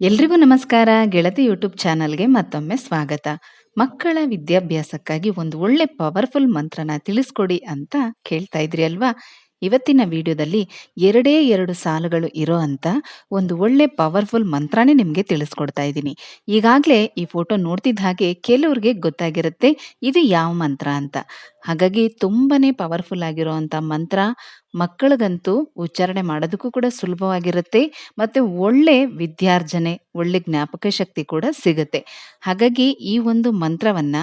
ಎಲ್ರಿಗೂ ನಮಸ್ಕಾರ. ಗೆಳತಿ ಯೂಟ್ಯೂಬ್ ಚಾನಲ್ಗೆ ಮತ್ತೊಮ್ಮೆ ಸ್ವಾಗತ. ಮಕ್ಕಳ ವಿದ್ಯಾಭ್ಯಾಸಕ್ಕಾಗಿ ಒಂದು ಒಳ್ಳೆ ಪವರ್ಫುಲ್ ಮಂತ್ರನ ತಿಳಿಸ್ಕೊಡಿ ಅಂತ ಕೇಳ್ತಾ ಇದ್ರಿ ಅಲ್ವಾ? ಇವತ್ತಿನ ವಿಡಿಯೋದಲ್ಲಿ ಎರಡೇ ಎರಡು ಸಾಲುಗಳು ಇರೋ ಅಂತ ಒಂದು ಒಳ್ಳೆ ಪವರ್ಫುಲ್ ಮಂತ್ರನೇ ನಿಮಗೆ ತಿಳಿಸ್ಕೊಡ್ತಾ ಇದ್ದೀನಿ. ಈಗಾಗಲೇ ಈ ಫೋಟೋ ನೋಡ್ತಿದ್ದ ಹಾಗೆ ಕೆಲವ್ರಿಗೆ ಗೊತ್ತಾಗಿರುತ್ತೆ ಇದು ಯಾವ ಮಂತ್ರ ಅಂತ. ಹಾಗಾಗಿ ತುಂಬಾನೇ ಪವರ್ಫುಲ್ ಆಗಿರೋವಂಥ ಮಂತ್ರ ಮಕ್ಕಳಿಗಂತೂ ಉಚ್ಚಾರಣೆ ಮಾಡೋದಕ್ಕೂ ಕೂಡ ಸುಲಭವಾಗಿರುತ್ತೆ ಮತ್ತು ಒಳ್ಳೆ ವಿದ್ಯಾರ್ಜನೆ, ಒಳ್ಳೆ ಜ್ಞಾಪಕ ಶಕ್ತಿ ಕೂಡ ಸಿಗುತ್ತೆ. ಹಾಗಾಗಿ ಈ ಒಂದು ಮಂತ್ರವನ್ನ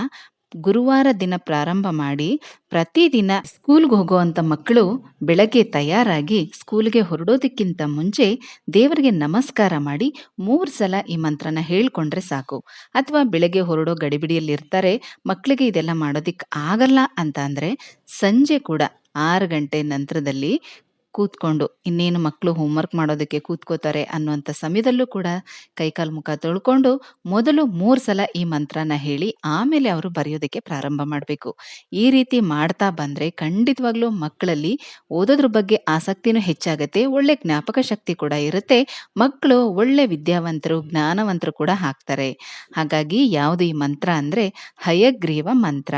ಗುರುವಾರ ದಿನ ಪ್ರಾರಂಭ ಮಾಡಿ ಪ್ರತಿದಿನ ಸ್ಕೂಲ್ಗೆ ಹೋಗುವಂಥ ಮಕ್ಕಳು ಬೆಳಗ್ಗೆ ತಯಾರಾಗಿ ಸ್ಕೂಲ್ಗೆ ಹೊರಡೋದಕ್ಕಿಂತ ಮುಂಚೆ ದೇವರಿಗೆ ನಮಸ್ಕಾರ ಮಾಡಿ ಮೂರು ಸಲ ಈ ಮಂತ್ರನ ಹೇಳ್ಕೊಂಡ್ರೆ ಸಾಕು. ಅಥವಾ ಬೆಳಗ್ಗೆ ಹೊರಡೋ ಗಡಿಬಿಡಿಯಲ್ಲಿ ಇರ್ತಾರೆ ಮಕ್ಕಳಿಗೆ ಇದೆಲ್ಲ ಮಾಡೋದಿಕ್ಕೆ ಆಗಲ್ಲ ಅಂತ ಅಂದರೆ ಸಂಜೆ ಕೂಡ ಆರು ಗಂಟೆ ನಂತರದಲ್ಲಿ ಕೂತ್ಕೊಂಡು ಇನ್ನೇನು ಮಕ್ಕಳು ಹೋಮ್ವರ್ಕ್ ಮಾಡೋದಕ್ಕೆ ಕೂತ್ಕೋತಾರೆ ಅನ್ನುವಂಥ ಸಮಯದಲ್ಲೂ ಕೂಡ ಕೈಕಾಲು ಮುಖ ತೊಳ್ಕೊಂಡು ಮೊದಲು ಮೂರು ಸಲ ಈ ಮಂತ್ರನ ಹೇಳಿ ಆಮೇಲೆ ಅವರು ಬರೆಯೋದಕ್ಕೆ ಪ್ರಾರಂಭ ಮಾಡಬೇಕು. ಈ ರೀತಿ ಮಾಡ್ತಾ ಬಂದರೆ ಖಂಡಿತವಾಗ್ಲೂ ಮಕ್ಕಳಲ್ಲಿ ಓದೋದ್ರ ಬಗ್ಗೆ ಆಸಕ್ತಿನೂ ಹೆಚ್ಚಾಗುತ್ತೆ, ಒಳ್ಳೆ ಜ್ಞಾಪಕ ಶಕ್ತಿ ಕೂಡ ಇರುತ್ತೆ, ಮಕ್ಕಳು ಒಳ್ಳೆ ವಿದ್ಯಾವಂತರು, ಜ್ಞಾನವಂತರು ಕೂಡ ಹಾಕ್ತಾರೆ ಹಾಗಾಗಿ ಯಾವುದು ಈ ಮಂತ್ರ ಅಂದರೆ ಹಯಗ್ರೀವ ಮಂತ್ರ.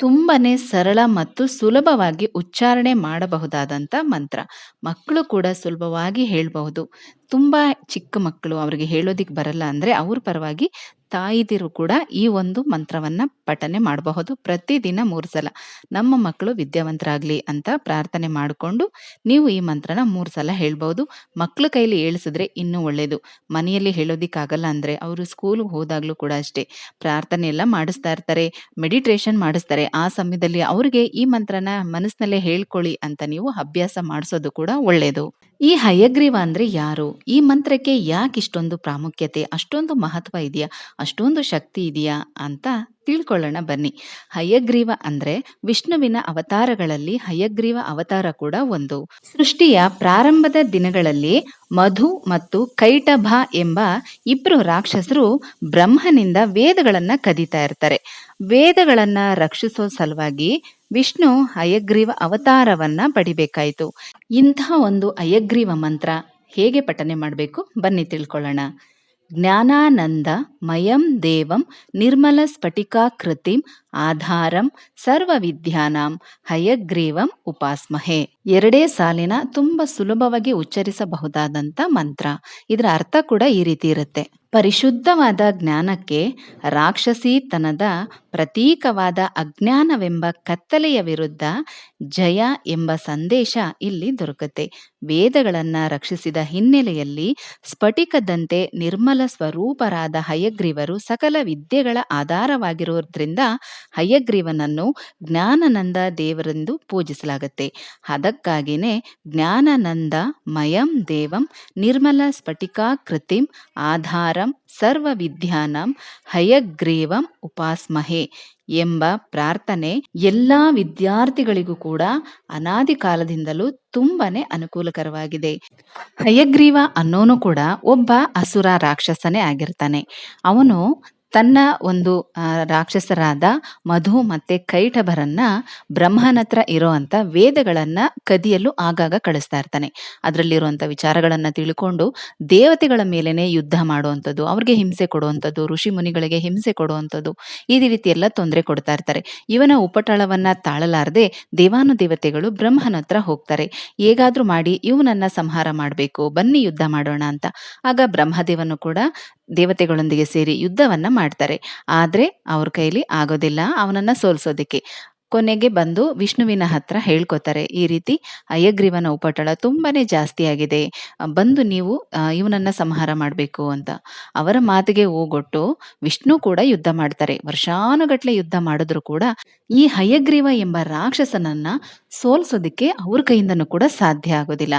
ತುಂಬಾನೇ ಸರಳ ಮತ್ತು ಸುಲಭವಾಗಿ ಉಚ್ಚಾರಣೆ ಮಾಡಬಹುದಾದಂಥ ಮಂತ್ರ. ಮಕ್ಕಳು ಕೂಡ ಸುಲಭವಾಗಿ ಹೇಳಬಹುದು. ತುಂಬಾ ಚಿಕ್ಕ ಮಕ್ಕಳು ಅವರಿಗೆ ಹೇಳೋದಿಕ್ಕೆ ಬರಲ್ಲ ಅಂದ್ರೆ ಅವ್ರ ಪರವಾಗಿ ತಾಯಿದಿರು ಕೂಡ ಈ ಒಂದು ಮಂತ್ರವನ್ನ ಪಠನೆ ಮಾಡಬಹುದು. ಪ್ರತಿದಿನ ಮೂರು ಸಲ. ನಮ್ಮ ಮಕ್ಕಳು ವಿದ್ಯಾವಂತರಾಗ್ಲಿ ಅಂತ ಪ್ರಾರ್ಥನೆ ಮಾಡಿಕೊಂಡು ನೀವು ಈ ಮಂತ್ರನ ಮೂರು ಸಲ ಹೇಳ್ಬಹುದು. ಮಕ್ಕಳ ಕೈಲಿ ಹೇಳಿಸಿದ್ರೆ ಇನ್ನೂ ಒಳ್ಳೇದು. ಮನೆಯಲ್ಲಿ ಹೇಳೋದಿಕ್ಕಾಗಲ್ಲ ಅಂದ್ರೆ ಅವರು ಸ್ಕೂಲ್ಗೆ ಹೋದಾಗ್ಲೂ ಕೂಡ ಅಷ್ಟೇ. ಪ್ರಾರ್ಥನೆ ಎಲ್ಲ ಮಾಡಿಸ್ತಾ ಇರ್ತಾರೆ ಮೆಡಿಟೇಷನ್ ಮಾಡಿಸ್ತಾರೆ. ಆ ಸಮಯದಲ್ಲಿ ಅವ್ರಿಗೆ ಈ ಮಂತ್ರನ ಮನಸ್ಸಿನಲ್ಲೇ ಹೇಳ್ಕೊಳ್ಳಿ ಅಂತ ನೀವು ಅಭ್ಯಾಸ ಮಾಡಿಸೋದು ಕೂಡ ಒಳ್ಳೇದು. ಈ ಹಯಗ್ರೀವ ಅಂದ್ರೆ ಯಾರು? ಈ ಮಂತ್ರಕ್ಕೆ ಯಾಕೆ ಇಷ್ಟೊಂದು ಪ್ರಾಮುಖ್ಯತೆ? ಅಷ್ಟೊಂದು ಮಹತ್ವ ಇದೆಯಾ? ಅಷ್ಟೊಂದು ಶಕ್ತಿ ಇದೆಯಾ? ಅಂತ ತಿಳ್ಕೊಳ್ಳೋಣ ಬನ್ನಿ. ಹಯಗ್ರೀವ ಅಂದ್ರೆ ವಿಷ್ಣುವಿನ ಅವತಾರಗಳಲ್ಲಿ ಹಯಗ್ರೀವ ಅವತಾರ ಕೂಡ ಒಂದು. ಸೃಷ್ಟಿಯ ಪ್ರಾರಂಭದ ದಿನಗಳಲ್ಲಿ ಮಧು ಮತ್ತು ಕೈಟಭ ಎಂಬ ಇಬ್ರು ರಾಕ್ಷಸರು ಬ್ರಹ್ಮನಿಂದ ವೇದಗಳನ್ನ ಕದೀತಾ ಇರ್ತಾರೆ. ವೇದಗಳನ್ನ ರಕ್ಷಿಸೋ ಸಲುವಾಗಿ ವಿಷ್ಣು ಹಯಗ್ರೀವ ಅವತಾರವನ್ನ ಪಡಿಬೇಕಾಯಿತು. ಇಂತಹ ಒಂದು ಹಯಗ್ರೀವ ಮಂತ್ರ ಹೇಗೆ ಪಠನೆ ಮಾಡಬೇಕು? ಬನ್ನಿ ತಿಳ್ಕೊಳ್ಳೋಣ. ಜ್ಞಾನಾನಂದ ಮಯಂ ದೇವಂ ನಿರ್ಮಲ ಸ್ಫಟಿಕಾಕೃತಿಂ ಆಧಾರಂ ಸರ್ವ ವಿದ್ಯಾನಾಂ ಹಯಗ್ರೀವಂ ಉಪಾಸ್ಮಹೆ. ಎರಡೇ ಸಾಲಿನ ತುಂಬಾ ಸುಲಭವಾಗಿ ಉಚ್ಚರಿಸಬಹುದಾದಂಥ ಮಂತ್ರ. ಇದರ ಅರ್ಥ ಕೂಡ ಈ ರೀತಿ ಇರುತ್ತೆ. ಪರಿಶುದ್ಧವಾದ ಜ್ಞಾನಕ್ಕೆ ರಾಕ್ಷಸೀತನದ ಪ್ರತೀಕವಾದ ಅಜ್ಞಾನವೆಂಬ ಕತ್ತಲೆಯ ವಿರುದ್ಧ ಜಯ ಎಂಬ ಸಂದೇಶ ಇಲ್ಲಿ ದೊರಕುತ್ತೆ. ವೇದಗಳನ್ನು ರಕ್ಷಿಸಿದ ಹಿನ್ನೆಲೆಯಲ್ಲಿ ಸ್ಫಟಿಕದಂತೆ ನಿರ್ಮಲ ಸ್ವರೂಪರಾದ ಹಯಗ್ರೀವರು ಸಕಲ ವಿದ್ಯೆಗಳ ಆಧಾರವಾಗಿರೋದ್ರಿಂದ ಹಯಗ್ರೀವನನ್ನು ಜ್ಞಾನನಂದ ದೇವರೆಂದು ಪೂಜಿಸಲಾಗುತ್ತೆ. ಅದಕ್ಕಾಗಿಯೇ ಜ್ಞಾನನಂದ ಮಯಂ ದೇವಂ ನಿರ್ಮಲ ಸ್ಫಟಿಕಾಕೃತಿಂ ಆಧಾರಂ ಸರ್ವ ವಿದ್ಯಾನಂ ಹಯಗ್ರೀವಂ ಉಪಾಸ್ಮಹೆ. ಎಂಬ ಪ್ರಾರ್ಥನೆ ಎಲ್ಲಾ ವಿದ್ಯಾರ್ಥಿಗಳಿಗೂ ಕೂಡ ಅನಾದಿ ಕಾಲದಿಂದಲೂ ತುಂಬಾನೇ ಅನುಕೂಲಕರವಾಗಿದೆ. ಹಯಗ್ರೀವ ಅನ್ನೋನು ಕೂಡ ಒಬ್ಬ ಅಸುರ ರಾಕ್ಷಸನೇ ಆಗಿರ್ತಾನೆ. ಅವನು ತನ್ನ ಒಂದು ರಾಕ್ಷಸರಾದ ಮಧು ಮತ್ತೆ ಕೈಟಭರನ್ನ ಬ್ರಹ್ಮನತ್ರ ಹತ್ರ ಇರೋಂಥ ವೇದಗಳನ್ನ ಕದಿಯಲು ಆಗಾಗ ಕಳಿಸ್ತಾ ಇರ್ತಾನೆ. ಅದರಲ್ಲಿರುವಂಥ ವಿಚಾರಗಳನ್ನ ತಿಳ್ಕೊಂಡು ದೇವತೆಗಳ ಮೇಲೇನೆ ಯುದ್ಧ ಮಾಡುವಂಥದ್ದು ಅವ್ರಿಗೆ ಹಿಂಸೆ ಕೊಡುವಂಥದ್ದು, ಋಷಿ ಮುನಿಗಳಿಗೆ ಹಿಂಸೆ ಕೊಡುವಂಥದ್ದು, ಈ ರೀತಿ ಎಲ್ಲ ತೊಂದರೆ ಕೊಡ್ತಾ ಇರ್ತಾರೆ. ಇವನ ಉಪಟಳವನ್ನ ತಾಳಲಾರದೆ ದೇವಾನುದೇವತೆಗಳು ದೇವತೆಗಳು ಬ್ರಹ್ಮನತ್ರ ಹೋಗ್ತಾರೆ. ಹೇಗಾದ್ರೂ ಮಾಡಿ ಇವನನ್ನ ಸಂಹಾರ ಮಾಡಬೇಕು, ಬನ್ನಿ ಯುದ್ಧ ಮಾಡೋಣ ಅಂತ. ಆಗ ಬ್ರಹ್ಮದೇವನು ಕೂಡ ದೇವತೆಗಳೊಂದಿಗೆ ಸೇರಿ ಯುದ್ಧವನ್ನ ಮಾಡ್ತಾರೆ. ಆದ್ರೆ ಅವ್ರ ಕೈಲಿ ಆಗೋದಿಲ್ಲ ಅವನನ್ನ ಸೋಲ್ಸೋದಕ್ಕೆ. ಕೊನೆಗೆ ಬಂದು ವಿಷ್ಣುವಿನ ಹತ್ರ ಹೇಳ್ಕೊತಾರೆ, ಈ ರೀತಿ ಅಯ್ಯಗ್ರೀವನ ಉಪಟಳ ತುಂಬಾನೇ ಜಾಸ್ತಿ ಆಗಿದೆ. ಬಂದು ನೀವು ಇವನನ್ನ ಸಂಹಾರ ಮಾಡಬೇಕು ಅಂತ. ಅವರ ಮಾತಿಗೆ ಹೋಗೊಟ್ಟು ವಿಷ್ಣು ಕೂಡ ಯುದ್ಧ ಮಾಡ್ತಾರೆ. ವರ್ಷಾನುಗಟ್ಲೆ ಯುದ್ಧ ಮಾಡಿದ್ರು ಕೂಡ ಈ ಹಯಗ್ರೀವ ಎಂಬ ರಾಕ್ಷಸನನ್ನ ಸೋಲ್ಸೋದಿಕ್ಕೆ ಅವ್ರ ಕೈಯಿಂದನೂ ಕೂಡ ಸಾಧ್ಯ ಆಗೋದಿಲ್ಲ.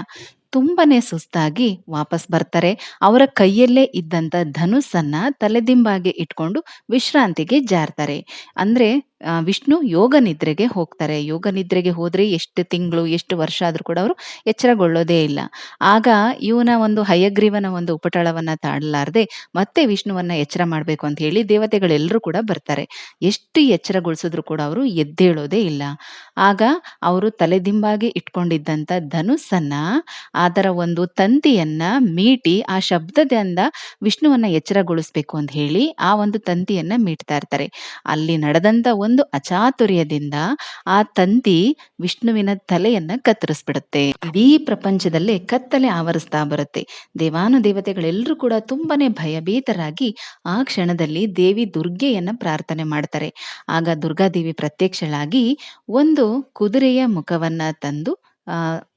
ತುಂಬಾನೇ ಸುಸ್ತಾಗಿ ವಾಪಸ್ ಬರ್ತಾರೆ. ಅವರ ಕೈಯಲ್ಲೇ ಇದ್ದಂತ ಧನುಸ್ಸನ್ನ ತಲೆದಿಂಬಾಗೆ ಇಟ್ಕೊಂಡು ವಿಶ್ರಾಂತಿಗೆ ಜಾರ್ತಾರೆ. ಅಂದ್ರೆ ವಿಷ್ಣು ಯೋಗ ನಿದ್ರೆಗೆ ಹೋಗ್ತಾರೆ. ಯೋಗ ನಿದ್ರೆಗೆ ಹೋದ್ರೆ ಎಷ್ಟು ತಿಂಗಳು, ಎಷ್ಟು ವರ್ಷ ಆದ್ರೂ ಕೂಡ ಅವರು ಎಚ್ಚರಗೊಳ್ಳೋದೇ ಇಲ್ಲ. ಆಗ ಇವನ ಒಂದು ಹಯಗ್ರೀವನ ಒಂದು ಉಪಟಳವನ್ನ ತಾಳಲಾರದೆ ಮತ್ತೆ ವಿಷ್ಣುವನ್ನ ಎಚ್ಚರ ಮಾಡ್ಬೇಕು ಅಂತ ಹೇಳಿ ದೇವತೆಗಳೆಲ್ಲರೂ ಕೂಡ ಬರ್ತಾರೆ. ಎಷ್ಟು ಎಚ್ಚರಗೊಳಿಸಿದ್ರು ಕೂಡ ಅವರು ಎದ್ದೇಳೋದೇ ಇಲ್ಲ. ಆಗ ಅವರು ತಲೆದಿಂಬಾಗಿ ಇಟ್ಕೊಂಡಿದ್ದಂಥ ಧನುಸ್ಸನ್ನ ಅದರ ಒಂದು ತಂತಿಯನ್ನ ಮೀಟಿ ಆ ಶಬ್ದದಿಂದ ವಿಷ್ಣುವನ್ನ ಎಚ್ಚರಗೊಳಿಸ್ಬೇಕು ಅಂತ ಹೇಳಿ ಆ ಒಂದು ತಂತಿಯನ್ನ ಮೀಟ್ತಾ ಇರ್ತಾರೆ. ಅಲ್ಲಿ ನಡೆದಂತ ಒಂದು ಅಚಾತುರ್ಯದಿಂದ ಆ ತಂತಿ ವಿಷ್ಣುವಿನ ತಲೆಯನ್ನ ಕತ್ತರಿಸ್ಬಿಡುತ್ತೆ. ಇಡೀ ಪ್ರಪಂಚದಲ್ಲೇ ಕತ್ತಲೆ ಆವರಿಸ್ತಾ ಬರುತ್ತೆ. ದೇವಾನು ದೇವತೆಗಳೆಲ್ಲರೂ ಕೂಡ ತುಂಬಾನೇ ಭಯಭೀತರಾಗಿ ಆ ಕ್ಷಣದಲ್ಲಿ ದೇವಿ ದುರ್ಗೆಯನ್ನ ಪ್ರಾರ್ಥನೆ ಮಾಡ್ತಾರೆ. ಆಗ ದುರ್ಗಾದೇವಿ ಪ್ರತ್ಯಕ್ಷಳಾಗಿ ಒಂದು ಕುದುರೆಯ ಮುಖವನ್ನ ತಂದು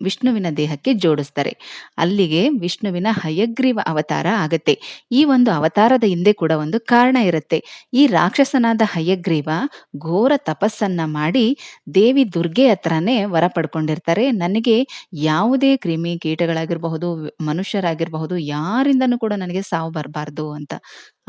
ವಿಷ್ಣುವಿನ ದೇಹಕ್ಕೆ ಜೋಡಿಸ್ತಾರೆ. ಅಲ್ಲಿಗೆ ವಿಷ್ಣುವಿನ ಹಯಗ್ರೀವ ಅವತಾರ ಆಗತ್ತೆ. ಈ ಒಂದು ಅವತಾರದ ಹಿಂದೆ ಕೂಡ ಒಂದು ಕಾರಣ ಇರುತ್ತೆ. ಈ ರಾಕ್ಷಸನಾದ ಹಯಗ್ರೀವ ಘೋರ ತಪಸ್ಸನ್ನ ಮಾಡಿ ದೇವಿ ದುರ್ಗೆ ಹತ್ರನೇ ವರ ಪಡ್ಕೊಂಡಿರ್ತಾರೆ. ನನಗೆ ಯಾವುದೇ ಕ್ರಿಮಿ ಕೀಟಗಳಾಗಿರಬಹುದು, ಮನುಷ್ಯರಾಗಿರಬಹುದು ಯಾರಿಂದನೂ ಕೂಡ ನನಗೆ ಸಾವು ಬರಬಾರ್ದು ಅಂತ.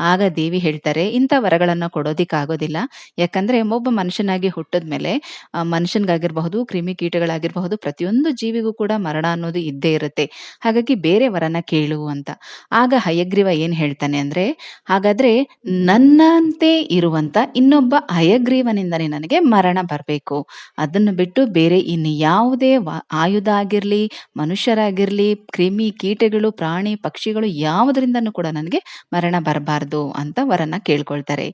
ಆಗ ದೇವಿ ಹೇಳ್ತಾರೆ, "ಇಂಥ ವರಗಳನ್ನ ಕೊಡೋದಿಕ್ಕಾಗೋದಿಲ್ಲ. ಯಾಕಂದ್ರೆ ಒಬ್ಬ ಮನುಷ್ಯನಾಗಿ ಹುಟ್ಟಿದ್ಮೇಲೆ ಮೇಲೆ ಮನುಷ್ಯನ್ಗಾಗಿರ್ಬಹುದು ಕ್ರಿಮಿ ಕೀಟಗಳಾಗಿರ್ಬಹುದು ಪ್ರತಿಯೊಂದು ಜೀವಿಗೂ ಕೂಡ ಮರಣ ಅನ್ನೋದು ಇದ್ದೇ ಇರುತ್ತೆ. ಹಾಗಾಗಿ ಬೇರೆ ವರನ ಕೇಳು ಅಂತ. ಆಗ ಹಯಗ್ರೀವ ಏನ್ ಹೇಳ್ತಾನೆ ಅಂದ್ರೆ, "ಹಾಗಾದ್ರೆ ನನ್ನಂತೆ ಇರುವಂತ ಇನ್ನೊಬ್ಬ ಹಯಗ್ರೀವನಿಂದನೇ ನನಗೆ ಮರಣ ಬರಬೇಕು ಅದನ್ನ ಬಿಟ್ಟು ಬೇರೆ ಇನ್ನು ಯಾವುದೇ ಆಯುಧ ಆಗಿರ್ಲಿ, ಮನುಷ್ಯರಾಗಿರ್ಲಿ, ಕ್ರಿಮಿ ಕೀಟಗಳು, ಪ್ರಾಣಿ, ಪಕ್ಷಿಗಳು ಯಾವುದರಿಂದನೂ ಕೂಡ ನನಗೆ ಮರಣ ಬರಬಾರ್ದು" ಅಂತ ವರನ ಕೇಳ್ಕೊಳ್ತಾರೆ.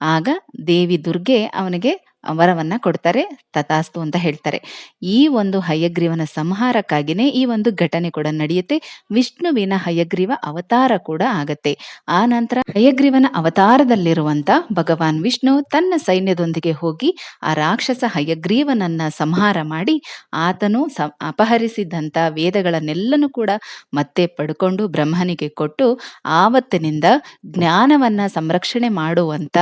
ಆಗ ದೇವಿ ದುರ್ಗೆ ಅವನಿಗೆ ವರವನ್ನ ಕೊಡ್ತಾರೆ. ತಥಾಸ್ತು ಅಂತ ಹೇಳ್ತಾರೆ. ಈ ಒಂದು ಹಯಗ್ರೀವನ ಸಂಹಾರಕ್ಕಾಗಿನೇ ಈ ಒಂದು ಘಟನೆ ಕೂಡ ನಡೆಯುತ್ತೆ. ವಿಷ್ಣುವಿನ ಹಯಗ್ರೀವ ಅವತಾರ ಕೂಡ ಆಗತ್ತೆ. ಆ ನಂತರ ಹಯಗ್ರೀವನ ಅವತಾರದಲ್ಲಿರುವಂತ ಭಗವಾನ್ ವಿಷ್ಣು ತನ್ನ ಸೈನ್ಯದೊಂದಿಗೆ ಹೋಗಿ ಆ ರಾಕ್ಷಸ ಹಯಗ್ರೀವನನ್ನ ಸಂಹಾರ ಮಾಡಿ ಆತನು ಅಪಹರಿಸಿದಂತ ವೇದಗಳನ್ನೆಲ್ಲನೂ ಕೂಡ ಮತ್ತೆ ಪಡ್ಕೊಂಡು ಬ್ರಹ್ಮನಿಗೆ ಕೊಟ್ಟು ಆವತ್ತಿನಿಂದ ಜ್ಞಾನವನ್ನ ಸಂರಕ್ಷಣೆ ಮಾಡುವಂತ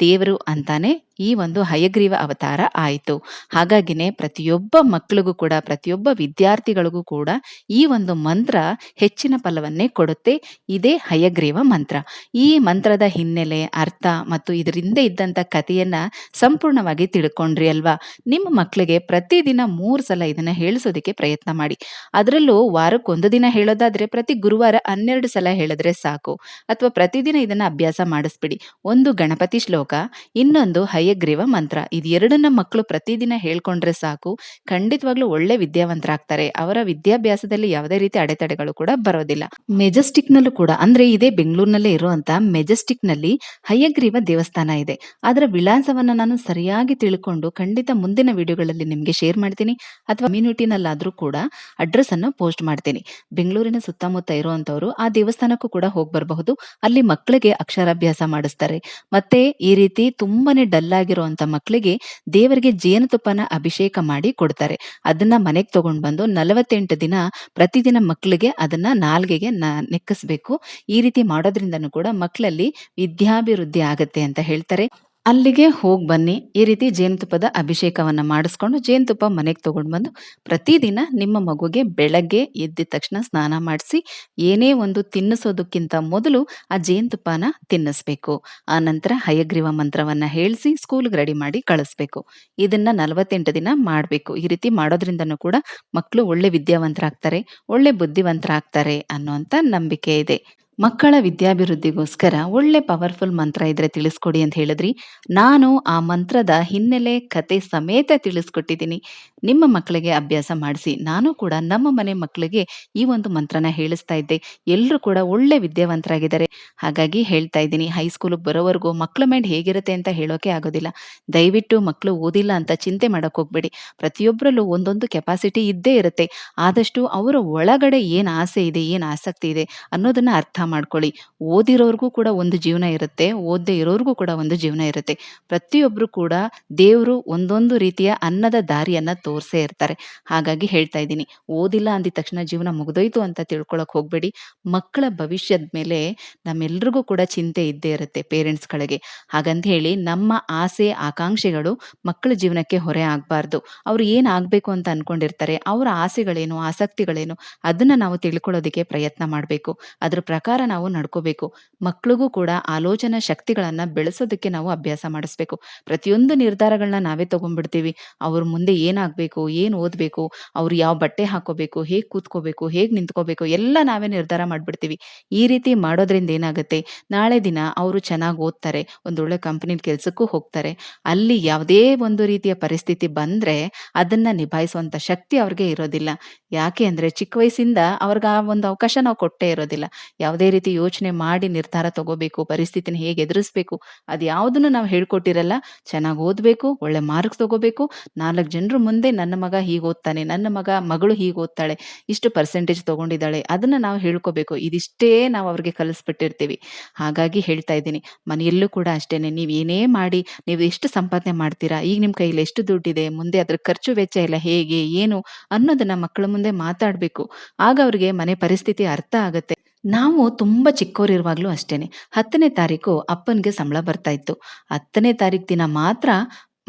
ದೇವರು ಅಂತಾನೆ ಈ ಒಂದು ಹಯಗ್ರೀವ ಅವತಾರ ಆಯಿತು. ಹಾಗಾಗಿನೇ ಪ್ರತಿಯೊಬ್ಬ ಮಕ್ಕಳಿಗೂ ಕೂಡ, ಪ್ರತಿಯೊಬ್ಬ ವಿದ್ಯಾರ್ಥಿಗಳಿಗೂ ಕೂಡ ಈ ಒಂದು ಮಂತ್ರ ಹೆಚ್ಚಿನ ಫಲವನ್ನೇ ಕೊಡುತ್ತೆ. ಇದೇ ಹಯಗ್ರೀವ ಮಂತ್ರ. ಈ ಮಂತ್ರದ ಹಿನ್ನೆಲೆ, ಅರ್ಥ ಮತ್ತು ಇದರಿಂದ ಇದ್ದಂಥ ಕಥೆಯನ್ನ ಸಂಪೂರ್ಣವಾಗಿ ತಿಳ್ಕೊಂಡ್ರಿ ಅಲ್ವಾ? ನಿಮ್ಮ ಮಕ್ಕಳಿಗೆ ಪ್ರತಿದಿನ ಮೂರು ಸಲ ಇದನ್ನ ಹೇಳಿಸೋದಕ್ಕೆ ಪ್ರಯತ್ನ ಮಾಡಿ. ಅದರಲ್ಲೂ ವಾರಕ್ಕೊಂದು ದಿನ ಹೇಳೋದಾದ್ರೆ ಪ್ರತಿ ಗುರುವಾರ 12 ಸಲ ಹೇಳಿದ್ರೆ ಸಾಕು. ಅಥವಾ ಪ್ರತಿದಿನ ಇದನ್ನ ಅಭ್ಯಾಸ ಮಾಡಿಸ್ಬಿಡಿ. ಒಂದು ಗಣಪತಿ ಶ್ಲೋಕ, ಇನ್ನೊಂದು ಹಯಗ್ರೀವ ಮಂತ್ರ. ಇದೆರಡನ್ನ ಮಕ್ಕಳು ಪ್ರತಿದಿನ ಹೇಳ್ಕೊಂಡ್ರೆ ಸಾಕು. ಖಂಡಿತವಾಗ್ಲೂ ಒಳ್ಳೆ ವಿದ್ಯಾವಂತರಾಗ್ತಾರೆ. ಅವರ ವಿದ್ಯಾಭ್ಯಾಸದಲ್ಲಿ ಯಾವುದೇ ರೀತಿ ಅಡೆತಡೆಗಳು ಕೂಡ ಬರೋದಿಲ್ಲ. ಮೆಜೆಸ್ಟಿಕ್ ನಲ್ಲೂ ಕೂಡ, ಅಂದ್ರೆ ಇದೇ ಬೆಂಗಳೂರಿನಲ್ಲೇ ಇರುವಂತ ಮೆಜೆಸ್ಟಿಕ್‌ನಲ್ಲಿ ಹಯಗ್ರೀವ ದೇವಸ್ಥಾನ ಇದೆ. ಅದರ ವಿಳಾಸವನ್ನ ನಾನು ಸರಿಯಾಗಿ ತಿಳ್ಕೊಂಡು ಖಂಡಿತ ಮುಂದಿನ ವಿಡಿಯೋಗಳಲ್ಲಿ ನಿಮ್ಗೆ ಶೇರ್ ಮಾಡ್ತೀನಿ. ಅಥವಾ ಕಮ್ಯುನಿಟಿನಲ್ಲಾದ್ರೂ ಕೂಡ ಅಡ್ರೆಸ್ ಅನ್ನು ಪೋಸ್ಟ್ ಮಾಡ್ತೀನಿ. ಬೆಂಗಳೂರಿನ ಸುತ್ತಮುತ್ತ ಇರುವಂತವರು ಆ ದೇವಸ್ಥಾನಕ್ಕೂ ಕೂಡ ಹೋಗಿ ಬರಬಹುದು. ಅಲ್ಲಿ ಮಕ್ಕಳಿಗೆ ಅಕ್ಷರಾಭ್ಯಾಸ ಮಾಡಿಸ್ತಾರೆ. ಮತ್ತೆ ಈ ರೀತಿ ತುಂಬಾನೇ ಡಲ್ ಆಗಿರುವಂತ ಮಕ್ಕಳಿಗೆ ದೇವರಿಗೆ ಜೇನುತುಪ್ಪನ ಅಭಿಷೇಕ ಮಾಡಿ ಕೊಡ್ತಾರೆ. ಅದನ್ನ ಮನೆಗೆ ತಗೊಂಡ್ ಬಂದು 48 ದಿನ ಪ್ರತಿದಿನ ಮಕ್ಕಳಿಗೆ ಅದನ್ನ ನಾಲ್ಗೆಗೆ ನೆಕ್ಕಿಸ್ಬೇಕು. ಈ ರೀತಿ ಮಾಡೋದ್ರಿಂದನೂ ಕೂಡ ಮಕ್ಕಳಲ್ಲಿ ವಿದ್ಯಾಭಿವೃದ್ಧಿ ಆಗತ್ತೆ ಅಂತ ಹೇಳ್ತಾರೆ. ಅಲ್ಲಿಗೆ ಹೋಗಿ ಬನ್ನಿ. ಈ ರೀತಿ ಜೇನುತುಪ್ಪದ ಅಭಿಷೇಕವನ್ನು ಮಾಡಿಸ್ಕೊಂಡು ಜೇನುತುಪ್ಪ ಮನೆಗೆ ತೊಗೊಂಡು ಬಂದು ಪ್ರತಿದಿನ ನಿಮ್ಮ ಮಗುಗೆ ಬೆಳಗ್ಗೆ ಎದ್ದಿದ ತಕ್ಷಣ ಸ್ನಾನ ಮಾಡಿಸಿ ಏನೇ ಒಂದು ತಿನ್ನಿಸೋದಕ್ಕಿಂತ ಮೊದಲು ಆ ಜೇನುತುಪ್ಪನ ತಿನ್ನಿಸ್ಬೇಕು. ಆ ನಂತರ ಹಯಗ್ರೀವ ಮಂತ್ರವನ್ನು ಹೇಳಿಸಿ ಸ್ಕೂಲ್‌ಗೆ ರೆಡಿ ಮಾಡಿ ಕಳಿಸ್ಬೇಕು. ಇದನ್ನ 48 ದಿನ ಮಾಡಬೇಕು ಈ ರೀತಿ ಮಾಡೋದ್ರಿಂದನೂ ಕೂಡ ಮಕ್ಕಳು ಒಳ್ಳೆ ವಿದ್ಯಾವಂತರಾಗ್ತಾರೆ, ಒಳ್ಳೆ ಬುದ್ಧಿವಂತರಾಗ್ತಾರೆ ಅನ್ನುವಂತ ನಂಬಿಕೆ ಇದೆ. ಮಕ್ಕಳ ವಿದ್ಯಾಭಿವೃದ್ಧಿಗೋಸ್ಕರ ಒಳ್ಳೆ ಪವರ್‌ಫುಲ್ ಮಂತ್ರ ಇದ್ರೆ ತಿಳಿಸ್ಕೊಡಿ ಅಂತ ಹೇಳಿದ್ರಿ. ನಾನು ಆ ಮಂತ್ರದ ಹಿನ್ನೆಲೆ, ಕತೆ ಸಮೇತ ತಿಳಿಸ್ಕೊಟ್ಟಿದ್ದೀನಿ. ನಿಮ್ಮ ಮಕ್ಕಳಿಗೆ ಅಭ್ಯಾಸ ಮಾಡಿಸಿ. ನಾನು ಕೂಡ ನಮ್ಮ ಮನೆ ಮಕ್ಕಳಿಗೆ ಈ ಒಂದು ಮಂತ್ರನ ಹೇಳಿಸ್ತಾ ಇದ್ದೆ. ಎಲ್ಲರೂ ಕೂಡ ಒಳ್ಳೆ ವಿದ್ಯಾವಂತರಾಗಿದ್ದಾರೆ. ಹಾಗಾಗಿ ಹೇಳ್ತಾ ಇದ್ದೀನಿ. ಹೈಸ್ಕೂಲಿಗೆ ಬರೋವರೆಗೂ ಮಕ್ಕಳ ಮೈಂಡ್ ಹೇಗಿರುತ್ತೆ ಅಂತ ಹೇಳೋಕೆ ಆಗೋದಿಲ್ಲ. ದಯವಿಟ್ಟು ಮಕ್ಕಳು ಓದಿಲ್ಲ ಅಂತ ಚಿಂತೆ ಮಾಡೋಕೆ ಹೋಗ್ಬೇಡಿ. ಪ್ರತಿಯೊಬ್ಬರಲ್ಲೂ ಒಂದೊಂದು ಕೆಪಾಸಿಟಿ ಇದ್ದೇ ಇರುತ್ತೆ. ಆದಷ್ಟು ಅವರ ಒಳಗಡೆ ಏನು ಆಸೆ ಇದೆ, ಏನು ಆಸಕ್ತಿ ಇದೆ ಅನ್ನೋದನ್ನ ಅರ್ಥ ಮಾಡ್ಕೊಳ್ಳಿ. ಓದಿರೋರ್ಗೂ ಕೂಡ ಒಂದು ಜೀವನ ಇರುತ್ತೆ. ಓದದೇ ಇರೋರ್ಗೂ ಕೂಡ ಒಂದು ಜೀವನ ಇರುತ್ತೆ. ಪ್ರತಿಯೊಬ್ಬರು ಕೂಡ ದೇವರು ಒಂದೊಂದು ರೀತಿಯ ಅನ್ನದ ದಾರಿಯನ್ನ ತೋರಿಸೇ ಇರ್ತಾರೆ. ಹಾಗಾಗಿ ಹೇಳ್ತಾ ಇದ್ದೀನಿ. ಓದಿಲ್ಲ ಅಂದಿದ ತಕ್ಷಣ ಜೀವನ ಮುಗಿದೋಯ್ತು ಅಂತ ತಿಳ್ಕೊಳಕ್ ಹೋಗ್ಬೇಡಿ. ಮಕ್ಕಳ ಭವಿಷ್ಯದ ಮೇಲೆ ನಮ್ಮೆಲ್ರಿಗೂ ಕೂಡ ಚಿಂತೆ ಇದ್ದೇ ಇರುತ್ತೆ ಪೇರೆಂಟ್ಸ್‌ಗಳಿಗೆ. ಹಾಗಂತ ಹೇಳಿ ನಮ್ಮ ಆಸೆ, ಆಕಾಂಕ್ಷೆಗಳು ಮಕ್ಕಳ ಜೀವನಕ್ಕೆ ಹೊರೆ ಆಗಬಾರ್ದು ಅವ್ರು ಏನು ಆಗಬೇಕು ಅಂತ ಅನ್ಕೊಂಡಿರ್ತಾರೆ, ಅವರ ಆಸೆಗಳೇನು, ಆಸಕ್ತಿಗಳೇನು ಅದನ್ನ ನಾವು ತಿಳ್ಕೊಳ್ಳೋದಕ್ಕೆ ಪ್ರಯತ್ನ ಮಾಡಬೇಕು ಅದ್ರ ಪ್ರಕಾರ ಪ್ರಕಾರ ನಾವು ನಡ್ಕೋಬೇಕು. ಮಕ್ಕಳಿಗೂ ಕೂಡ ಆಲೋಚನಾ ಶಕ್ತಿಗಳನ್ನ ಬೆಳೆಸೋದಕ್ಕೆ ನಾವು ಅಭ್ಯಾಸ ಮಾಡಿಸ್ಬೇಕು. ಪ್ರತಿಯೊಂದು ನಿರ್ಧಾರಗಳನ್ನ ನಾವೇ ತಗೊಂಡ್ಬಿಡ್ತೀವಿ. ಅವ್ರ ಮುಂದೆ ಏನಾಗಬೇಕು, ಏನು ಓದ್ಬೇಕು? ಅವ್ರು ಯಾವ ಬಟ್ಟೆ ಹಾಕೋಬೇಕು? ಹೇಗೆ ಕೂತ್ಕೋಬೇಕು? ಹೇಗೆ ನಿಂತ್ಕೋಬೇಕು? ಎಲ್ಲ ನಾವೇ ನಿರ್ಧಾರ ಮಾಡ್ಬಿಡ್ತೀವಿ. ಈ ರೀತಿ ಮಾಡೋದ್ರಿಂದ ಏನಾಗುತ್ತೆ? ನಾಳೆ ದಿನ ಅವರು ಚೆನ್ನಾಗಿ ಓದ್ತಾರೆ. ಒಂದೊಳ್ಳೆ ಕಂಪ್ನಿ ಕೆಲಸಕ್ಕೂ ಹೋಗ್ತಾರೆ. ಅಲ್ಲಿ ಯಾವುದೇ ಒಂದು ರೀತಿಯ ಪರಿಸ್ಥಿತಿ ಬಂದ್ರೆ ಅದನ್ನ ನಿಭಾಯಿಸುವಂತ ಶಕ್ತಿ ಅವ್ರಿಗೆ ಇರೋದಿಲ್ಲ. ಯಾಕೆ ಅಂದ್ರೆ ಚಿಕ್ಕ ವಯಸ್ಸಿಂದ ಅವ್ರಿಗೆ ಆ ಒಂದು ಅವಕಾಶ ನಾವು ಕೊಟ್ಟೇ ಇರೋದಿಲ್ಲ. ಯಾವುದೇ ರೀತಿ ಯೋಚನೆ ಮಾಡಿ ನಿರ್ಧಾರ ತಗೋಬೇಕು, ಪರಿಸ್ಥಿತಿನ ಹೇಗೆ ಎದುರಿಸ್ಬೇಕು ಅದ್ಯಾವುದನ್ನು ನಾವು ಹೇಳ್ಕೊಟ್ಟಿರಲ್ಲ. ಚೆನ್ನಾಗಿ ಓದ್ಬೇಕು, ಒಳ್ಳೆ ಮಾರ್ಕ್ಸ್ ತಗೋಬೇಕು, ನಾಲ್ಕು ಜನರ ಮುಂದೆ ನನ್ನ ಮಗ ಹೀಗೆ ಓದ್ತಾನೆ, ನನ್ನ ಮಗ ಮಗಳು ಹೀಗೆ ಓದ್ತಾಳೆ, ಇಷ್ಟು ಪರ್ಸೆಂಟೇಜ್ ತಗೊಂಡಿದ್ದಾಳೆ ಅದನ್ನ ನಾವು ಹೇಳ್ಕೋಬೇಕು. ಇದಿಷ್ಟೇ ನಾವು ಅವ್ರಿಗೆ ಕಲಿಸ್ಬಿಟ್ಟಿರ್ತೀವಿ. ಹಾಗಾಗಿ ಹೇಳ್ತಾ ಇದ್ದೀನಿ, ಮನೆಯಲ್ಲೂ ಕೂಡ ಅಷ್ಟೇನೆ ನೀವ್ ಏನೇ ಮಾಡಿ, ನೀವು ಎಷ್ಟು ಸಂಪಾದನೆ ಮಾಡ್ತೀರಾ? ಈಗ ನಿಮ್ಮ ಕೈಯಲ್ಲಿ ಎಷ್ಟು ದುಡ್ಡಿದೆ? ಮುಂದೆ ಅದ್ರ ಖರ್ಚು ವೆಚ್ಚ ಎಲ್ಲ ಹೇಗೆ? ಏನು? ಅನ್ನೋದನ್ನ ಮಕ್ಕಳ ಮುಂದೆ ಮಾತಾಡಬೇಕು ಆಗ ಅವ್ರಿಗೆ ಮನೆ ಪರಿಸ್ಥಿತಿ ಅರ್ಥ ಆಗುತ್ತೆ ನಾವು ತುಂಬಾ ಚಿಕ್ಕೋರಿರುವಾಗ್ಲೂ ಅಷ್ಟೇನೆ. 10ನೇ ತಾರೀಕು ಅಪ್ಪನಿಗೆ ಸಂಬಳ ಬರ್ತಾ ಇತ್ತು. 10ನೇ ತಾರೀಕು ದಿನ ಮಾತ್ರ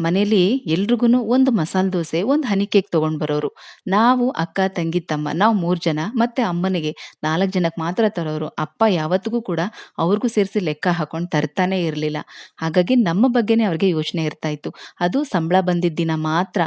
ಮನೇಲಿ ಎಲ್ರಿಗೂ ಒಂದು ಮಸಾಲೆ ದೋಸೆ, ಒಂದು ಹನಿ ಕೇಕ್ ತಗೊಂಡ್ ಬರೋರು. ನಾವು ಅಕ್ಕ, ತಂಗಿ, ತಮ್ಮ ನಾವು ಮೂರು ಜನ ಮತ್ತೆ ಅಮ್ಮನಿಗೆ ನಾಲ್ಕು ಜನಕ್ಕೆ ಮಾತ್ರ ತರೋರು. ಅಪ್ಪ ಯಾವತ್ತಿಗೂ ಕೂಡ ಅವ್ರಿಗೂ ಸೇರಿಸಿ ಲೆಕ್ಕ ಹಾಕೊಂಡು ತರ್ತಾನೆ ಇರಲಿಲ್ಲ ಹಾಗಾಗಿ ನಮ್ಮ ಬಗ್ಗೆನೇ ಅವ್ರಿಗೆ ಯೋಚನೆ ಇರ್ತಾ ಇತ್ತು. ಅದು ಸಂಬಳ ಬಂದಿದ್ದ ದಿನ ಮಾತ್ರ.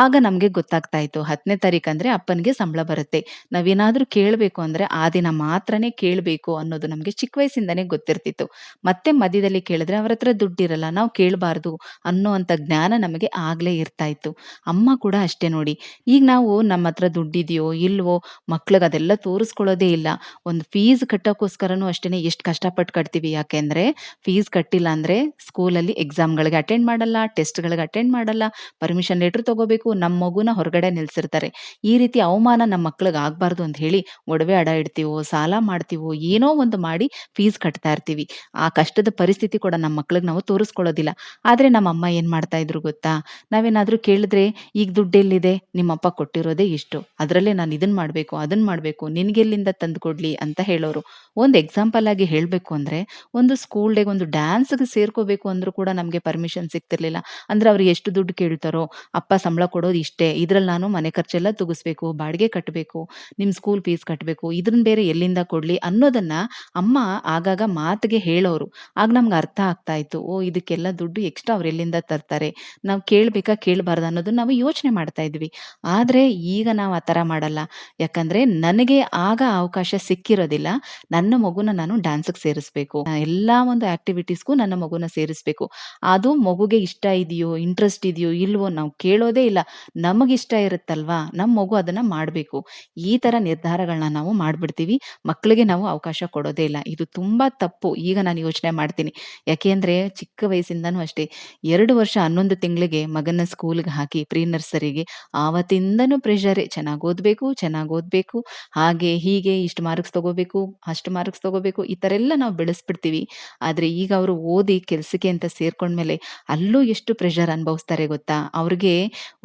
ಆಗ ನಮಗೆ ಗೊತ್ತಾಗ್ತಾ ಇತ್ತು 10ನೇ ತಾರೀಕು ಅಂದರೆ ಅಪ್ಪನಿಗೆ ಸಂಬಳ ಬರುತ್ತೆ. ನಾವೇನಾದರೂ ಕೇಳಬೇಕು ಅಂದ್ರೆ ಆ ದಿನ ಮಾತ್ರನೇ ಕೇಳಬೇಕು ಅನ್ನೋದು ನಮಗೆ ಚಿಕ್ಕ ವಯಸ್ಸಿಂದನೇ ಗೊತ್ತಿರ್ತಿತ್ತು. ಮತ್ತೆ ಮಧ್ಯದಲ್ಲಿ ಕೇಳಿದ್ರೆ ಅವ್ರ ಹತ್ರ ದುಡ್ಡಿರಲ್ಲ, ನಾವು ಕೇಳ್ಬಾರ್ದು ಅನ್ನುವಂತ ಜ್ಞಾನ ನಮಗೆ ಆಗ್ಲೇ ಇರ್ತಾ ಇತ್ತು. ಅಮ್ಮ ಕೂಡ ಅಷ್ಟೇ ನೋಡಿ. ಈಗ ನಾವು ನಮ್ಮ ಹತ್ರ ದುಡ್ಡಿದೆಯೋ ಇಲ್ವೋ ಮಕ್ಳಿಗೆ ಅದೆಲ್ಲ ತೋರಿಸ್ಕೊಳ್ಳೋದೇ ಇಲ್ಲ. ಒಂದು ಫೀಸ್ ಕಟ್ಟೋಕ್ಕೋಸ್ಕರನೂ ಅಷ್ಟೇನೆ ಎಷ್ಟು ಕಷ್ಟಪಟ್ಟು ಕಟ್ತೀವಿ. ಯಾಕೆಂದ್ರೆ ಫೀಸ್ ಕಟ್ಟಿಲ್ಲ ಅಂದ್ರೆ ಸ್ಕೂಲಲ್ಲಿ ಎಕ್ಸಾಮ್‌ಗಳಿಗೆ ಅಟೆಂಡ್ ಮಾಡಲ್ಲ, ಟೆಸ್ಟ್‌ಗಳಿಗೆ ಅಟೆಂಡ್ ಮಾಡಲ್ಲ, ಪರ್ಮಿಷನ್ ಲೆಟರ್ ತಗೋಬೇಕು, ನಮ್ಮ ಮಗುನ ಹೊರಗಡೆ ನಿಲ್ಸಿರ್ತಾರೆ. ಈ ರೀತಿ ಅವಮಾನ ನಮ್ಮ ಮಕ್ಳಿಗೆ ಆಗ್ಬಾರ್ದು ಅಂತ ಹೇಳಿ ಒಡವೆ ಅಡ ಇಡ್ತೀವೋ, ಸಾಲ ಮಾಡ್ತೀವೋ, ಏನೋ ಒಂದು ಮಾಡಿ ಫೀಸ್ ಕಟ್ತಾ ಇರ್ತೀವಿ. ಆ ಕಷ್ಟದ ಪರಿಸ್ಥಿತಿ ಕೂಡ ನಮ್ಮ ಮಕ್ಳಿಗೆ ನಾವು ತೋರಿಸ್ಕೊಳ್ಳೋದಿಲ್ಲ. ಆದ್ರೆ ನಮ್ಮಮ್ಮ ಏನ್ ಮಾಡ್ತಾ ಇದ್ರು ಗೊತ್ತಾ? ನಾವೇನಾದ್ರೂ ಕೇಳಿದ್ರೆ, ಈಗ ದುಡ್ಡೆಲ್ಲಿದೆ? ನಿಮ್ಮಪ್ಪ ಕೊಟ್ಟಿರೋದೇ ಇಷ್ಟು. ಅದ್ರಲ್ಲೇ ನಾನು ಇದನ್ ಮಾಡಬೇಕು, ಅದನ್ ಮಾಡಬೇಕು ನಿನಗೆಲ್ಲಿಂದ ತಂದು ಕೊಡ್ಲಿ ಅಂತ ಹೇಳೋರು. ಒಂದು ಎಕ್ಸಾಂಪಲ್ ಆಗಿ ಹೇಳಬೇಕು ಅಂದರೆ ಒಂದು ಸ್ಕೂಲ್ ಡೇಗೆ ಒಂದು ಡ್ಯಾನ್ಸ್‌ಗೆ ಸೇರ್ಕೋಬೇಕು ಅಂದರೂ ಕೂಡ ನಮಗೆ ಪರ್ಮಿಷನ್ ಸಿಗ್ತಿರ್ಲಿಲ್ಲ. ಅಂದ್ರೆ ಅವ್ರು ಎಷ್ಟು ದುಡ್ಡು ಕೇಳ್ತಾರೋ, ಅಪ್ಪ ಸಂಬಳ ಕೊಡೋದು ಇಷ್ಟೇ. ಇದ್ರಲ್ಲಿ ನಾನು ಮನೆ ಖರ್ಚೆಲ್ಲ ತುಗಿಸ್ಬೇಕು, ಬಾಡಿಗೆ ಕಟ್ಟಬೇಕು ನಿಮ್ಮ ಸ್ಕೂಲ್ ಫೀಸ್ ಕಟ್ಟಬೇಕು ಇದನ್ನ ಬೇರೆ ಎಲ್ಲಿಂದ ಕೊಡಲಿ ಅನ್ನೋದನ್ನ ಅಮ್ಮ ಆಗಾಗ ಮಾತಿಗೆ ಹೇಳೋರು. ಆಗ ನಮ್ಗೆ ಅರ್ಥ ಆಗ್ತಾ ಇತ್ತು. ಓ ಇದಕ್ಕೆಲ್ಲ ದುಡ್ಡು ಎಕ್ಸ್ಟ್ರಾ ಅವ್ರು ಎಲ್ಲಿಂದ ತರ್ತಾರೆ? ನಾವು ಕೇಳಬೇಕಾ ಕೇಳಬಾರ್ದು ಅನ್ನೋದನ್ನ ನಾವು ಯೋಚನೆ ಮಾಡ್ತಾ ಇದ್ವಿ. ಆದರೆ ಈಗ ನಾವು ಆ ಥರ ಮಾಡಲ್ಲ. ಯಾಕಂದರೆ ನನಗೆ ಆಗ ಅವಕಾಶ ಸಿಕ್ಕಿರೋದಿಲ್ಲ. ನನ್ನ ಮಗುನ ನಾನು ಡ್ಯಾನ್ಸ್‌ಗೆ ಸೇರಿಸ್ಬೇಕು. ಎಲ್ಲಾ ಒಂದು ಆಕ್ಟಿವಿಟೀಸ್‌ಗೂ ನನ್ನ ಮಗುನ ಸೇರಿಸ್ಬೇಕು. ಅದು ಮಗುಗೆ ಇಷ್ಟ ಇದೆಯೋ, ಇಂಟ್ರೆಸ್ಟ್ ಇದೆಯೋ ಇಲ್ವೋ ನಾವು ಕೇಳೋದೇ ಇಲ್ಲ. ನಮಗಿಷ್ಟ ಇರುತ್ತಲ್ವಾ? ನಮ್ಮ ಮಗು ಅದನ್ನ ಮಾಡಬೇಕು ಈ ತರ ನಿರ್ಧಾರಗಳನ್ನ ನಾವು ಮಾಡ್ಬಿಡ್ತೀವಿ. ಮಕ್ಕಳಿಗೆ ನಾವು ಅವಕಾಶ ಕೊಡೋದೇ ಇಲ್ಲ. ಇದು ತುಂಬಾ ತಪ್ಪು. ಈಗ ನಾನು ಯೋಚನೆ ಮಾಡ್ತೀನಿ. ಯಾಕೆಂದ್ರೆ ಚಿಕ್ಕ ವಯಸ್ಸಿಂದನೂ ಅಷ್ಟೇ ಎರಡು ವರ್ಷ 11 ತಿಂಗಳಿಗೆ ಮಗನ ಸ್ಕೂಲ್‌ಗೆ ಹಾಕಿ ಪ್ರೀ ನರ್ಸರಿಗೆ ಆವತ್ತಿಂದನೂ ಪ್ರೆಷರೇ. ಚೆನ್ನಾಗಿ ಓದ್ಬೇಕು, ಚೆನ್ನಾಗಿ ಓದ್ಬೇಕು, ಹಾಗೆ ಹೀಗೆ ಇಷ್ಟು ಮಾರ್ಕ್ಸ್ ತಗೋಬೇಕು, ಅಷ್ಟು ಮಾರ್ಕ್ಸ್ ತಗೋಬೇಕು, ಈ ಥರ ಎಲ್ಲ ನಾವು ಬೆಳೆಸ್ಬಿಡ್ತೀವಿ. ಆದರೆ ಈಗ ಅವರು ಓದಿ ಕೆಲಸಕ್ಕೆ ಅಂತ ಸೇರ್ಕೊಂಡ್ಮೇಲೆ ಅಲ್ಲೂ ಎಷ್ಟು ಪ್ರೆಷರ್ ಅನುಭವಿಸ್ತಾರೆ ಗೊತ್ತಾ? ಅವ್ರಿಗೆ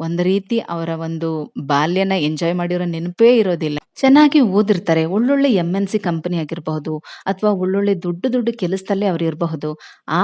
ಒಂದು ರೀತಿ ಅವರ ಒಂದು ಬಾಲ್ಯನ ಎಂಜಾಯ್ ಮಾಡಿರೋ ನೆನಪೇ ಇರೋದಿಲ್ಲ. ಚೆನ್ನಾಗಿ ಓದಿರ್ತಾರೆ. ಒಳ್ಳೊಳ್ಳೆ ಎಂ-ಎನ್-ಸಿ ಕಂಪನಿ ಆಗಿರಬಹುದು ಅಥವಾ ಒಳ್ಳೊಳ್ಳೆ ದೊಡ್ಡ ದೊಡ್ಡ ಕೆಲಸದಲ್ಲೇ ಅವರು ಇರಬಹುದು.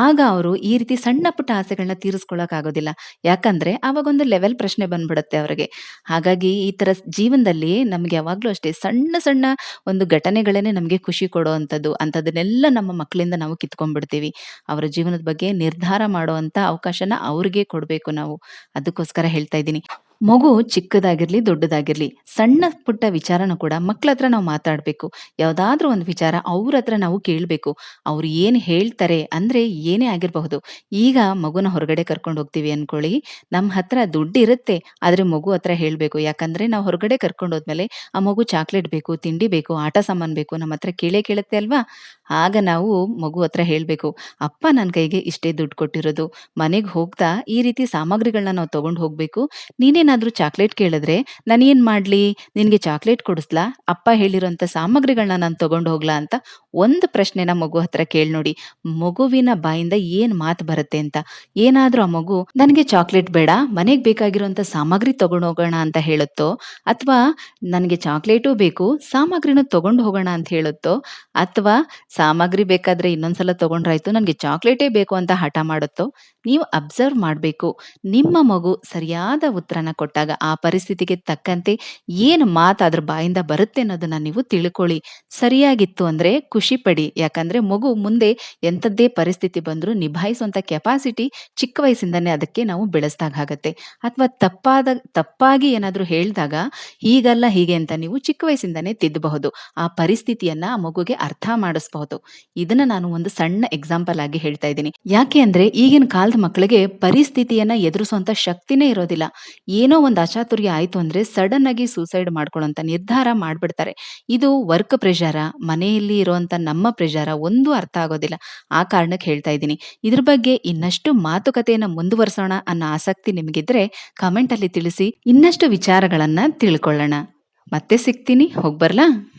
ಆಗ ಅವರು ಈ ರೀತಿ ಸಣ್ಣ ಪುಟ್ಟ ಆಸೆಗಳನ್ನ ತೀರಿಸ್ಕೊಳ್ಳೋಕ್ ಆಗೋದಿಲ್ಲ. ಯಾಕಂದ್ರೆ ಆವಾಗ ಒಂದು ಲೆವೆಲ್ ಪ್ರಶ್ನೆ ಬಂದ್ಬಿಡುತ್ತೆ ಅವ್ರಿಗೆ. ಹಾಗಾಗಿ ಈ ತರ ಜೀವನದಲ್ಲಿ ನಮ್ಗೆ ಯಾವಾಗ್ಲೂ ಅಷ್ಟೇ ಸಣ್ಣ ಸಣ್ಣ ಒಂದು ಘಟನೆಗಳೇನೆ ನಮ್ಗೆ ಖುಷಿ ಕೊಡುವಂಥದ್ದು ಅಂಥದನ್ನೆಲ್ಲ ನಮ್ಮ ಮಕ್ಕಳಿಂದ ನಾವು ಕಿತ್ಕೊಂಡ್ಬಿಡ್ತೀವಿ. ಅವರ ಜೀವನದ ಬಗ್ಗೆ ನಿರ್ಧಾರ ಮಾಡುವಂತ ಅವಕಾಶನ ಅವ್ರಿಗೆ ಕೊಡ್ಬೇಕು ನಾವು. ಅದಕ್ಕೋಸ್ಕರ ಹೇಳ್ತಾ ಇದ್ದೀನಿ. ಮಗು ಚಿಕ್ಕದಾಗಿರ್ಲಿ, ದೊಡ್ಡದಾಗಿರ್ಲಿ ಸಣ್ಣ ಪುಟ್ಟ ವಿಚಾರನ ಕೂಡ ಮಕ್ಳತ್ರ ನಾವು ಮಾತಾಡ್ಬೇಕು. ಯಾವ್ದಾದ್ರೂ ಒಂದು ವಿಚಾರ ಅವ್ರ ಹತ್ರ ನಾವು ಕೇಳ್ಬೇಕು. ಅವ್ರು ಏನ್ ಹೇಳ್ತಾರೆ ಅಂದ್ರೆ ಏನೇ ಆಗಿರಬಹುದು. ಈಗ ಮಗುನ ಹೊರಗಡೆ ಕರ್ಕೊಂಡು ಹೋಗ್ತೀವಿ ಅನ್ಕೊಳ್ಳಿ, ನಮ್ಮ ಹತ್ರ ದುಡ್ಡಿರುತ್ತೆ. ಆದ್ರೆ ಮಗು ಹತ್ರ ಹೇಳ್ಬೇಕು. ಯಾಕಂದ್ರೆ ನಾವು ಹೊರಗಡೆ ಕರ್ಕೊಂಡು ಹೋದ್ಮೇಲೆ ಆ ಮಗು ಚಾಕ್ಲೇಟ್ ಬೇಕು, ತಿಂಡಿ ಬೇಕು, ಆಟ ಸಾಮಾನ್ ಬೇಕು ನಮ್ಮ ಹತ್ರ ಕೇಳೇ ಕೇಳುತ್ತೆ ಅಲ್ವಾ? ಆಗ ನಾವು ಮಗು ಹತ್ರ ಹೇಳಬೇಕು ಅಪ್ಪ ನನ್ನ ಕೈಗೆ ಇಷ್ಟೇ ದುಡ್ಡು ಕೊಟ್ಟಿರೋದು. ಮನೆಗೆ ಹೋಗ್ತಾ ಈ ರೀತಿ ಸಾಮಗ್ರಿಗಳನ್ನ ನಾವು ತಗೊಂಡ್ ಹೋಗ್ಬೇಕು. ನೀನೇನಾದ್ರೂ ಚಾಕ್ಲೇಟ್ ಕೇಳಿದ್ರೆ ನಾನೇನ್ ಮಾಡ್ಲಿ? ನಿನ್ಗೆ ಚಾಕ್ಲೇಟ್ ಕೊಡಿಸ್ಲಾ? ಅಪ್ಪ ಹೇಳಿರೋಂತ ಸಾಮಗ್ರಿಗಳನ್ನ ನಾನು ತಗೊಂಡ್ ಹೋಗ್ಲಾ? ಅಂತ ಒಂದು ಪ್ರಶ್ನೆನ ಮಗು ಹತ್ರ ಕೇಳಿ ನೋಡಿ. ಮಗುವಿನ ಬಾಯಿಂದ ಏನ್ ಮಾತು ಬರುತ್ತೆ ಅಂತ. ಏನಾದ್ರೂ ಆ ಮಗು ನನಗೆ ಚಾಕ್ಲೇಟ್ ಬೇಡ, ಮನೆಗೆ ಬೇಕಾಗಿರುವಂತ ಸಾಮಗ್ರಿ ತಗೊಂಡ್ ಹೋಗೋಣ ಅಂತ ಹೇಳುತ್ತೋ, ಅಥವಾ ನನಗೆ ಚಾಕ್ಲೇಟು ಬೇಕು, ಸಾಮಗ್ರಿನೂ ತಗೊಂಡ್ ಹೋಗೋಣ ಅಂತ ಹೇಳುತ್ತೋ, ಅಥವಾ ಸಾಮಗ್ರಿ ಬೇಕಾದ್ರೆ ಇನ್ನೊಂದ್ಸಲ ತಗೊಂಡ್ರಾಯ್ತು. ನನಗೆ ಚಾಕ್ಲೇಟೇ ಬೇಕು ಅಂತ ಹಠ ಮಾಡುತ್ತೋ, ನೀವು ಅಬ್ಸರ್ವ್ ಮಾಡಬೇಕು. ನಿಮ್ಮ ಮಗು ಸರಿಯಾದ ಉತ್ತರನ ಕೊಟ್ಟಾಗ ಆ ಪರಿಸ್ಥಿತಿಗೆ ತಕ್ಕಂತೆ ಏನು ಮಾತು ಅದ್ರ ಬಾಯಿಂದ ಬರುತ್ತೆ ಅನ್ನೋದನ್ನ ನೀವು ತಿಳ್ಕೊಳ್ಳಿ. ಸರಿಯಾಗಿತ್ತು ಅಂದ್ರೆ ಖುಷಿ ಪಡಿ. ಯಾಕಂದ್ರೆ ಮಗು ಮುಂದೆ ಎಂಥದ್ದೇ ಪರಿಸ್ಥಿತಿ ಬಂದರೂ ನಿಭಾಯಿಸುವಂಥ ಕೆಪಾಸಿಟಿ ಚಿಕ್ಕ ವಯಸ್ಸಿಂದನೇ ಅದಕ್ಕೆ ನಾವು ಬೆಳೆಸ್ದಾಗ ಆಗತ್ತೆ. ಅಥವಾ ತಪ್ಪಾದ, ತಪ್ಪಾಗಿ ಏನಾದರೂ ಹೇಳಿದಾಗ ಹೀಗಲ್ಲ ಹೀಗೆ ಅಂತ ನೀವು ಚಿಕ್ಕ ವಯಸ್ಸಿಂದನೇ ತಿದ್ದಬಹುದು ಆ ಪರಿಸ್ಥಿತಿಯನ್ನ ಆ ಮಗುಗೆ ಅರ್ಥ ಮಾಡಿಸಬಹುದು. ಇದನ್ನ ನಾನು ಒಂದು ಸಣ್ಣ ಎಕ್ಸಾಂಪಲ್ ಆಗಿ ಹೇಳ್ತಾ ಇದ್ದೀನಿ. ಯಾಕೆ ಅಂದ್ರೆ ಈಗಿನ ಕಾಲದ ಮಕ್ಕಳಿಗೆ ಪರಿಸ್ಥಿತಿಯನ್ನ ಎದುರಿಸುವಂತ ಶಕ್ತಿನೇ ಇರೋದಿಲ್ಲ. ಏನೋ ಒಂದು ಅಚಾತುರ್ಯ ಆಯ್ತು ಅಂದ್ರೆ ಸಡನ್ ಆಗಿ ಸೂಸೈಡ್ ಮಾಡ್ಕೊಳ್ಳುವಂತ ನಿರ್ಧಾರ ಮಾಡ್ಬಿಡ್ತಾರೆ. ಇದು ವರ್ಕ್ ಪ್ರೆಷರ ಮನೆಯಲ್ಲಿ ಇರುವಂತ ನಮ್ಮ ಪ್ರೆಷರ ಒಂದು ಅರ್ಥ ಆಗೋದಿಲ್ಲ. ಆ ಕಾರಣಕ್ಕೆ ಹೇಳ್ತಾ ಇದ್ದೀನಿ. ಇದ್ರ ಬಗ್ಗೆ ಇನ್ನಷ್ಟು ಮಾತುಕತೆಯನ್ನ ಮುಂದುವರಿಸೋಣ ಅನ್ನೋ ಆಸಕ್ತಿ ನಿಮಗಿದ್ರೆ ಕಮೆಂಟ್ ಅಲ್ಲಿ ತಿಳಿಸಿ. ಇನ್ನಷ್ಟು ವಿಚಾರಗಳನ್ನ ತಿಳ್ಕೊಳ್ಳೋಣ. ಮತ್ತೆ ಸಿಗ್ತೀನಿ. ಹೋಗ್ಬರ್ಲಾ